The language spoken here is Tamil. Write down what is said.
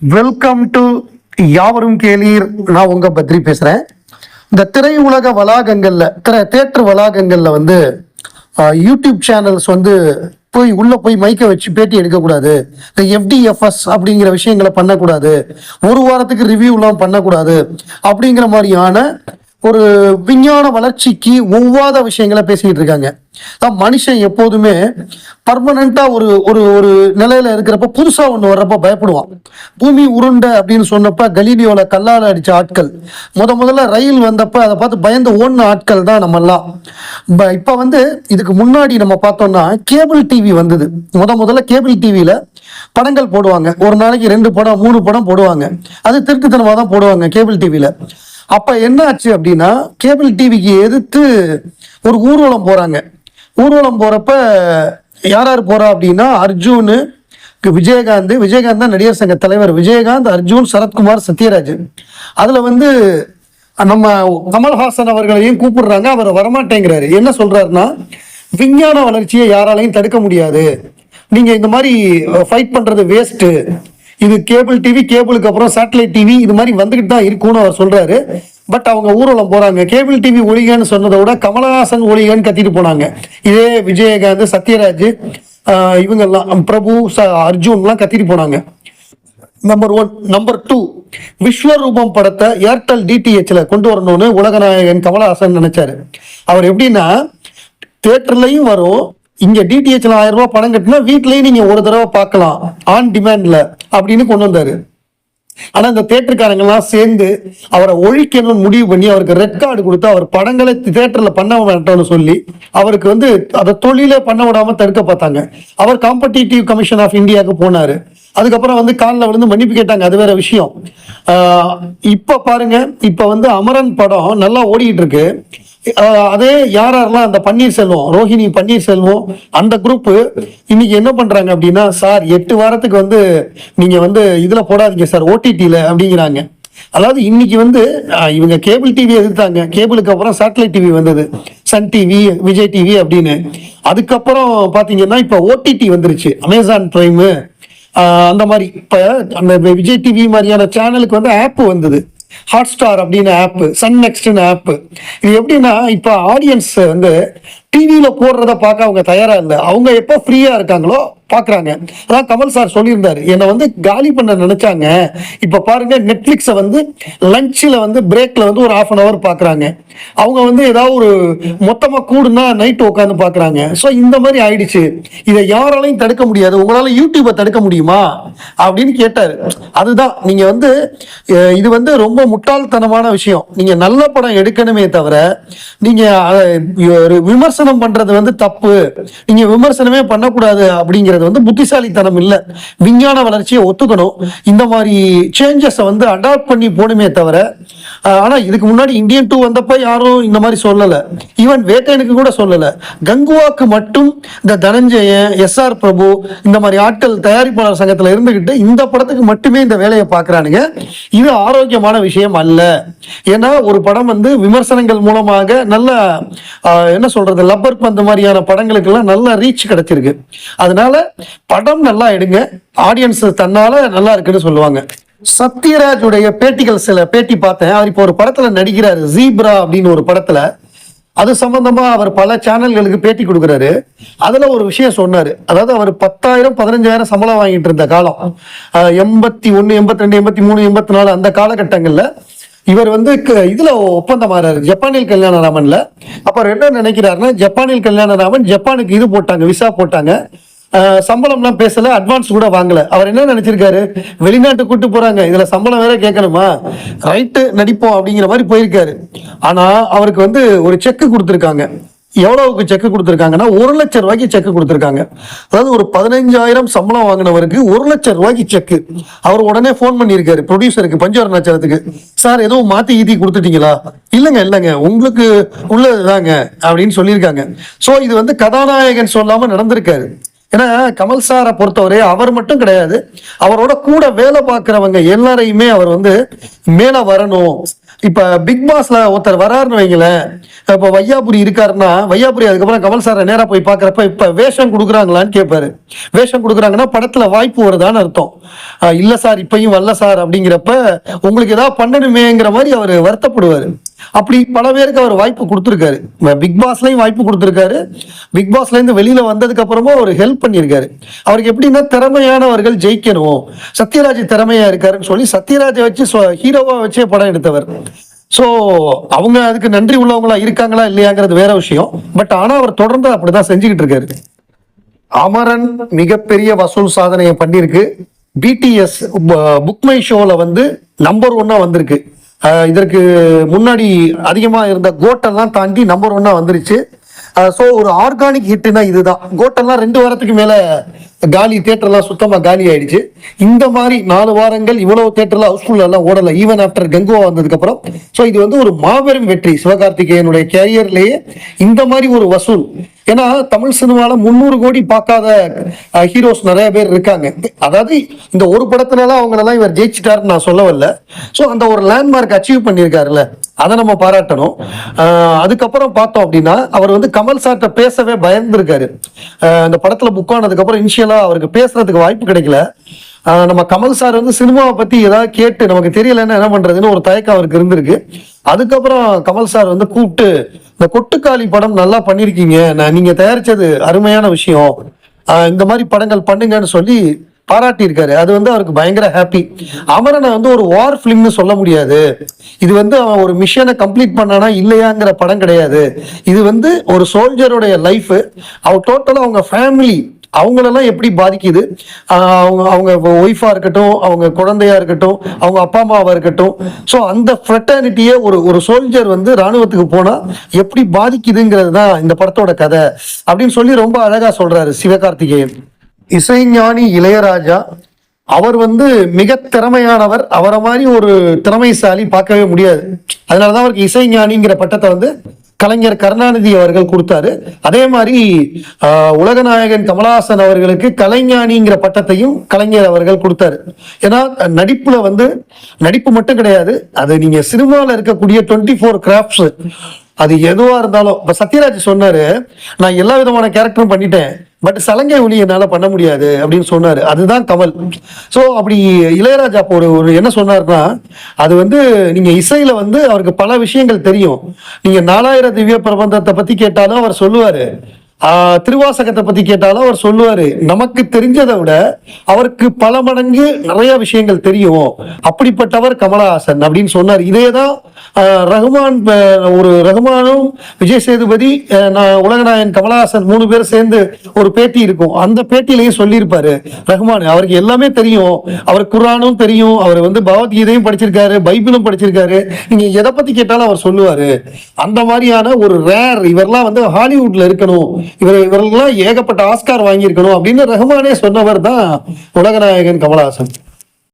வெல்கம் டு யாவரும் கேளீர். நான் உங்க பத்ரி பேசுறேன். இந்த திரையுலக வளாகங்கள்ல திரை தேட்டர் வளாகங்கள்ல வந்து யூடியூப் சேனல்ஸ் வந்து போய் உள்ள போய் மைக்கை வச்சு பேட்டி எடுக்கக்கூடாது. இந்த எஃப்டிஎஃப்எஸ் அப்படிங்கிற விஷயங்களை பண்ணக்கூடாது. ஒரு வாரத்துக்கு ரிவ்யூலாம் பண்ணக்கூடாது. அப்படிங்கிற மாதிரியான ஒரு விஞ்ஞான வளர்ச்சிக்கு ஒவ்வாத விஷயங்களை பேசிக்கிட்டு இருக்காங்க. அதான் மனுஷன் எப்போதுமே பர்மனண்டா ஒரு ஒரு ஒரு நிலையில இருக்கிறப்ப புதுசா ஒண்ணு வர்றப்ப பயப்படுவான். பூமி உருண்டை அப்படின்னு சொன்னப்ப கலீலியோல கல்லால அடிச்ச ஆட்கள். முத முதல்ல ரயில் வந்தப்ப அதை பார்த்து பயந்து ஓடின ஆட்கள் தான் நம்ம எல்லாம் இப்போ இப்ப வந்து இதுக்கு முன்னாடி நம்ம பார்த்தோம்னா கேபிள் டிவி வந்தது. முத முதல்ல கேபிள் டிவியில படங்கள் போடுவாங்க. ஒரு நாளைக்கு ரெண்டு படம் மூணு படம் போடுவாங்க. அது திருட்டுத்தனமாக தான் போடுவாங்க கேபிள் டிவியில. அப்ப என்ன ஆச்சு அப்படின்னா கேபிள் டிவிக்கு எதிர்த்து ஒரு ஊர்வலம் போறாங்க. ஊர்வலம் போறப்ப யார் யார் போறா அப்படின்னா அர்ஜுன் விஜயகாந்த். விஜயகாந்த் தான் நடிகர் சங்க தலைவர். விஜயகாந்த் அர்ஜுன் சரத்குமார் சத்யராஜ் அதில் வந்து நம்ம கமல்ஹாசன் அவர்களையும் கூப்பிடுறாங்க. அவர் வரமாட்டேங்கிறாரு. என்ன சொல்றாருன்னா விஞ்ஞான வளர்ச்சியை யாராலையும் தடுக்க முடியாது. நீங்க இந்த மாதிரி ஃபைட் பண்றது வேஸ்ட்டு இது கேபிள் டிவி கேபிளுக்கு அப்புறம் சேட்டலைட் டிவி இது மாதிரி வந்துகிட்டு தான் இருக்கும்னு அவர் சொல்றாரு. பட் அவங்க ஊர்வலம் போறாங்க. கேபிள் டிவி ஒழிகன்னு சொன்னதை விட கமலஹாசன் ஒழிகன்னு கத்திட்டு போனாங்க. இதே விஜயகாந்த் சத்யராஜ் இவங்கெல்லாம் பிரபு ச- அர்ஜுன்லாம் கத்திட்டு போனாங்க. Number one number two Vishwaroopam படத்தை ஏர்டெல் டிடிஹெச்ல கொண்டு வரணும்னு உலகநாயகன் கமலஹாசன் நினைச்சாரு. அவர் எப்படின்னா தேட்டர்லையும் வரும். இங்க டிடிஹெச்ல ஆயிரம் ரூபாய் படம் கட்டினா வீட்லயும் நீங்க ஒரு தடவை பார்க்கலாம். ஆன் டிமாண்ட்ல அப்படின்னு கொண்டு வந்தாரு. ஆனா இந்த தேட்டருக்காரங்கெல்லாம் சேர்ந்து அவரை ஒழிக்கணும்னு முடிவு பண்ணி அவருக்கு ரெட் கார்டு கொடுத்து அவர் படங்களை தேட்டர்ல பண்ண வேண்டாம்னு சொல்லி அவருக்கு வந்து அதை தொழிலே பண்ண விடாம தடுக்க பார்த்தாங்க. அவர் காம்படிட்டிவ் கமிஷன் ஆஃப் இந்தியாவுக்கு போனாரு. அதுக்கப்புறம் வந்து காலில் விழுந்து மன்னிப்பு கேட்டாங்க. அது வேற விஷயம். இப்போ பாருங்க. இப்போ வந்து அமரன் படம் நல்லா ஓடிட்டு இருக்கு. அதே யார் யாரெல்லாம் அந்த பன்னீர்செல்வம் ரோஹிணி பன்னீர்செல்வம் அந்த குரூப்பு இன்னைக்கு என்ன பண்றாங்க அப்படின்னா சார் எட்டு வாரத்துக்கு வந்து நீங்க வந்து இதுல போடாதீங்க சார் ஓடிடியில அப்படிங்கிறாங்க. அதாவது இன்னைக்கு வந்து இவங்க கேபிள் டிவி எதிர்த்தாங்க. கேபிளுக்கு அப்புறம் சேட்டலைட் டிவி வந்தது. சன் டிவி விஜய் டிவி அப்படின்னு. அதுக்கப்புறம் பாத்தீங்கன்னா இப்ப ஓடிடி வந்துருச்சு. அமேசான் பிரைமு அந்த மாதிரி. இப்ப அந்த விஜய் டிவி மாதிரியான சேனலுக்கு வந்து ஆப் வந்தது. ஹாட் ஸ்டார் அப்படின்னு ஆப் சன் நெக்ஸ்ட்னு ஆப் இது எப்படின்னா இப்போ ஆடியன்ஸ் வந்து டிவியில போடுறத பார்க்க அவங்க தயாரா இல்லை? அவங்க எப்போ ஃப்ரீயாக இருக்காங்களோ பார்க்குறாங்க அதான் கமல் சார் சொல்லியிருந்தார். என்னை வந்து காலி பண்ண நினச்சாங்க. இப்போ பாருங்கள் நெட்ஃப்ளிக்ஸை வந்து லஞ்சில் வந்து பிரேக்ல வந்து ஒரு ஆஃப் அன் ஹவர் பார்க்குறாங்க அவங்க வந்து ஏதாவது ஒரு மொத்தமாக கூடுனா நைட் உட்காந்து பார்க்கறாங்க ஸோ இந்த மாதிரி ஆயிடுச்சு. இதை யாராலையும் தடுக்க முடியாது. உங்களால் யூடியூப்பை தடுக்க முடியுமா? அப்படின்னு கேட்டார். அதுதான். நீங்கள் வந்து இது வந்து ரொம்ப முட்டாள்தனமான விஷயம். நீங்கள் நல்ல படம் எடுக்கணுமே தவிர நீங்கள் ஒரு விமர்சனம் பண்றது வந்து தப்பு. நீங்கள் விமர்சனமே பண்ணக்கூடாது அப்படிங்கிறது வந்து புத்திசாலித்தனம் இல்ல. விஞ்ஞான வளர்ச்சியை ஒத்துக்கணும். இந்த மாதிரி சேஞ்சஸை வந்து அடாப்ட் பண்ணி போகணுமே தவிர ஆனால் இதுக்கு முன்னாடி இந்தியன் டூ வந்தப்ப யாரும் இந்த மாதிரி சொல்லலை. ஈவன் வேட்டையனுக்கு கூட சொல்லலை. கங்குவாக்கு மட்டும் இந்த தனஞ்சயன் எஸ்ஆர் பிரபு இந்த மாதிரி ஆட்கள் தயாரிப்பாளர் சங்கத்தில் இருந்துக்கிட்டு இந்த படத்துக்கு மட்டுமே இந்த வேலையை பார்க்குறானுங்க இது ஆரோக்கியமான விஷயம் அல்ல. ஏன்னா ஒரு படம் வந்து விமர்சனங்கள் மூலமாக நல்ல என்ன சொல்கிறது லப்பர் பந்து மாதிரியான படங்களுக்கெல்லாம் நல்ல ரீச் கிடைச்சிருக்கு. அதனால படம் நல்லா எடுங்க. ஆடியன்ஸ் தன்னால நல்லா இருக்குன்னு சொல்லுவாங்க. சத்யராஜுடைய பேட்டிகள் சில பேட்டி பார்த்தேன். அவர் இப்போ ஒரு படத்துல நடிக்கிறாரு ஜீப்ரா அப்படின்னு ஒரு படத்துல. அது சம்பந்தமா அவர் பல சேனல்களுக்கு பேட்டி கொடுக்குறாரு. அதுல ஒரு விஷயம் சொன்னாரு. அதாவது அவர் பத்தாயிரம் பதினஞ்சாயிரம் சம்பளம் வாங்கிட்டு இருந்த காலம். எண்பத்தி ஒன்னு எண்பத்தி ரெண்டு எண்பத்தி மூணு எண்பத்தி நாலு அந்த காலகட்டங்கள்ல இவர் வந்து க- இதுல ஒப்பந்தமாறாரு ஜப்பானில் கல்யாணராமன்ல. அப்ப என்ன நினைக்கிறாருன்னா ஜப்பானில் கல்யாணராமன் ஜப்பானுக்கு இது போட்டாங்க விசா போட்டாங்க. சம்பளம்லாம் பேசல அட்வான்ஸ் கூட வாங்கல. அவர் என்ன நினைச்சிருக்காரு? வெளிநாட்டுக்கு கூட்டு போறாங்க இதுல சம்பளம் வேற கேட்கணுமா? ரைட்டு நடிப்போம் அப்படிங்கிற மாதிரி போயிருக்காரு. ஆனா அவருக்கு வந்து ஒரு செக் கொடுத்துருக்காங்க. எவ்வளவுக்கு செக் கொடுத்துருக்காங்கன்னா ஒரு லட்சம் ரூபாய்க்கு செக் கொடுத்துருக்காங்க. அதாவது ஒரு பதினஞ்சாயிரம் சம்பளம் வாங்கினவருக்கு ஒரு லட்சம் ரூபாய்க்கு செக் அவர் உடனே ஃபோன் பண்ணியிருக்காரு ப்ரொடியூசருக்கு பஞ்சவரணாச்சலத்துக்கு சார் எதுவும் மாத்தி ஈதி கொடுத்துட்டீங்களா? இல்லைங்க இல்லைங்க உங்களுக்கு உள்ளதுதாங்க அப்படின்னு சொல்லியிருக்காங்க. ஸோ இது வந்து கதாநாயகன் சொல்லாம நடந்திருக்காரு. ஏன்னா கமல் சாரை பொறுத்தவரை அவர் மட்டும் கிடையாது. அவரோட கூட வேலை பார்க்குறவங்க எல்லாரையுமே அவர் வந்து மேலே வரணும். இப்போ பிக் பாஸ்ல ஒருத்தர் வராருன்னு வைங்களேன். இப்போ வையாபுரி இருக்காருன்னா வையாபுரி அதுக்கப்புறம் கமல் சாரை நேராக போய் பார்க்குறப்ப இப்போ வேஷம் கொடுக்குறாங்களான்னு கேட்பாரு வேஷம் கொடுக்குறாங்கன்னா படத்தில் வாய்ப்பு வருதான்னு அர்த்தம். இல்லை சார் இப்பையும் வரல சார் அப்படிங்கிறப்ப உங்களுக்கு ஏதாவது பண்ணணுமேங்கிற மாதிரி அவர் வருத்தப்படுவார். அப்படி பல பேருக்கு அவர் வாய்ப்பு கொடுத்துருக்காரு. பிக் பாஸ்லையும் வாய்ப்பு கொடுத்துருக்காரு. பிக் பாஸ்லேருந்து வெளியில் வந்ததுக்கு அப்புறமா அவர் ஹெல்ப் பண்ணியிருக்காரு. அவருக்கு எப்படின்னா திறமையானவர்கள் ஜெயிக்கணும். சத்யராஜ் திறமையாக இருக்காருன்னு சொல்லி சத்யராஜை வச்சு ஹீரோவாக வச்சே படம் எடுத்தவர். ஸோ அவங்க அதுக்கு நன்றி உள்ளவங்களா இருக்காங்களா இல்லையாங்கிறது வேற விஷயம். பட் ஆனால் அவர் தொடர்ந்து அப்படிதான் செஞ்சுக்கிட்டு இருக்காரு. அமரன் மிகப்பெரிய வசூல் சாதனையை பண்ணியிருக்கு. பிடிஎஸ் புக் மை வந்து நம்பர் ஒன்னாக வந்திருக்கு. இதற்கு முன்னாடி அதிகமாக இருந்த கோட்டெல்லாம் தாண்டி நம்பர் ஒன்னாக வந்துருச்சு. ஸோ ஒரு ஆர்கானிக் ஹிட்னா இதுதான். கோட்டெல்லாம் ரெண்டு வாரத்துக்கு மேலே காலி தேட்டர்லாம் சுத்தமாக காலி ஆயிடுச்சு. இந்த மாதிரி நாலு வாரங்கள் இவ்வளவு தேட்டர்லாம் ஹவுஸ்ஃபுல் எல்லாம் ஓடல. ஈவன் ஆஃப்டர் கங்குவா வந்ததுக்கப்புறம் ஸோ இது வந்து ஒரு மாபெரும் வெற்றி. சிவகார்த்திகேயனுடைய கேரியர்லேயே இந்த மாதிரி ஒரு வசூல். ஏன்னா தமிழ் சினிமாவில் முந்நூறு கோடி பார்க்காத ஹீரோஸ் நிறைய பேர் இருக்காங்க. அதாவது இந்த ஒரு படத்தினால அவங்களெல்லாம் இவர் ஜெயிச்சிட்டாருன்னு நான் சொல்ல வரல ஸோ அந்த ஒரு லேண்ட்மார்க் அச்சீவ் பண்ணியிருக்காருல்ல. அதை நம்ம பாராட்டணும். அதுக்கப்புறம் பார்த்தோம் அப்படின்னா அவர் வந்து கமல் சார்கிட்ட பேசவே பயந்துருக்காரு. அந்த படத்தில் புக் ஆனதுக்கப்புறம் இனிஷியலாக அவருக்கு பேசுறதுக்கு வாய்ப்பு கிடைக்கல. நம்ம கமல் சார் வந்து சினிமாவை பற்றி ஏதாவது கேட்டு நமக்கு தெரியலன்னா என்ன பண்ணுறதுன்னு ஒரு தயக்கம் அவருக்கு இருந்திருக்கு. அதுக்கப்புறம் கமல் சார் வந்து கூப்பிட்டு இந்த கொட்டுக்காளி படம் நல்லா பண்ணியிருக்கீங்க நான் நீங்கள் தயாரித்தது அருமையான விஷயம். இந்த மாதிரி படங்கள் பண்ணுங்கன்னு சொல்லி பாராட்டியிருக்காரு. அது வந்து அவருக்கு பயங்கர ஹாப்பி அமரனை வந்து ஒரு வார் ஃபிலிம்னு சொல்ல முடியாது. இது வந்து அவன் ஒரு மிஷனை கம்ப்ளீட் பண்ணானா இல்லையாங்கிற படம் கிடையாது. இது வந்து ஒரு சோல்ஜருடைய லைஃப் அவர் டோட்டலாக அவங்க ஃபேமிலி அவங்களெல்லாம் எப்படி பாதிக்குது? அவங்க அவங்க ஒய்ஃபாக இருக்கட்டும் அவங்க குழந்தையா இருக்கட்டும் அவங்க அப்பா அம்மாவாக இருக்கட்டும். ஸோ அந்த ஃப்ரெட்டர்னிட்டியே ஒரு ஒரு சோல்ஜர் வந்து ராணுவத்துக்கு போனால் எப்படி பாதிக்குதுங்கிறது தான் இந்த படத்தோட கதை. அப்படின்னு சொல்லி ரொம்ப அழகாக சொல்கிறாரு சிவகார்த்திகேயன். இசைஞானி இளையராஜா அவர் வந்து மிக திறமையானவர். அவரை மாதிரி ஒரு திறமைசாலி பார்க்கவே முடியாது. அதனாலதான் அவருக்கு இசைஞானிங்கிற பட்டத்தை வந்து கலைஞர் கருணாநிதி அவர்கள் கொடுத்தாரு. அதே மாதிரி உலகநாயகன் கமலஹாசன் அவர்களுக்கு கலைஞானிங்கிற பட்டத்தையும் கலைஞர் அவர்கள் கொடுத்தாரு. ஏன்னா நடிப்புல வந்து நடிப்பு மட்டும் கிடையாது. அது நீங்க சினிமாவில் இருக்கக்கூடிய டுவெண்ட்டி ஃபோர் கிராஃப்ட்ஸ். அது எதுவா இருந்தாலும் இப்போ சத்யராஜ் சொன்னாரு நான் எல்லா விதமான கேரக்டரும் பண்ணிட்டேன். பட் சலங்கை ஒளி என்னால பண்ண முடியாது அப்படின்னு சொன்னாரு. அதுதான் கமல். சோ அப்படி இளையராஜா அப்போ ஒரு ஒரு என்ன சொன்னார்னா அது வந்து நீங்க இசையில வந்து அவருக்கு பல விஷயங்கள் தெரியும். நீங்க நாலாயிரம் திவ்ய பிரபந்தத்தை பத்தி கேட்டாலும் அவர் சொல்லுவாரு. திருவாசகத்தை பத்தி கேட்டாலும் அவர் சொல்லுவாரு நமக்கு தெரிஞ்சதை விட அவருக்கு பல மடங்கு நிறைய விஷயங்கள் தெரியும். அப்படிப்பட்டவர் கமலஹாசன் அப்படின்னு சொன்னார். இதேதான் ரகுமான் ஒரு ரகுமானும் விஜய் சேதுபதி நான் உலகநாயகன் கமலஹாசன் மூணு பேர் சேர்ந்து ஒரு பேட்டி இருக்கும். அந்த பேட்டியிலையும் சொல்லியிருப்பாரு ரகுமான் அவருக்கு எல்லாமே தெரியும். அவர் குரானும் தெரியும். அவர் வந்து பகவத்கீதையும் படிச்சிருக்காரு பைபிளும் படிச்சிருக்காரு. நீங்க எதை பத்தி கேட்டாலும் அவர் சொல்லுவாரு. அந்த மாதிரியான ஒரு ரேர் இவரெல்லாம் வந்து ஹாலிவுட்ல இருக்கணும். இவர் இவரெல்லாம் ஏகப்பட்ட ஆஸ்கார் வாங்கியிருக்கணும் அப்படின்னு ரஹ்மானே சொன்னவர் தான் உலகநாயகன் கமலஹாசன்.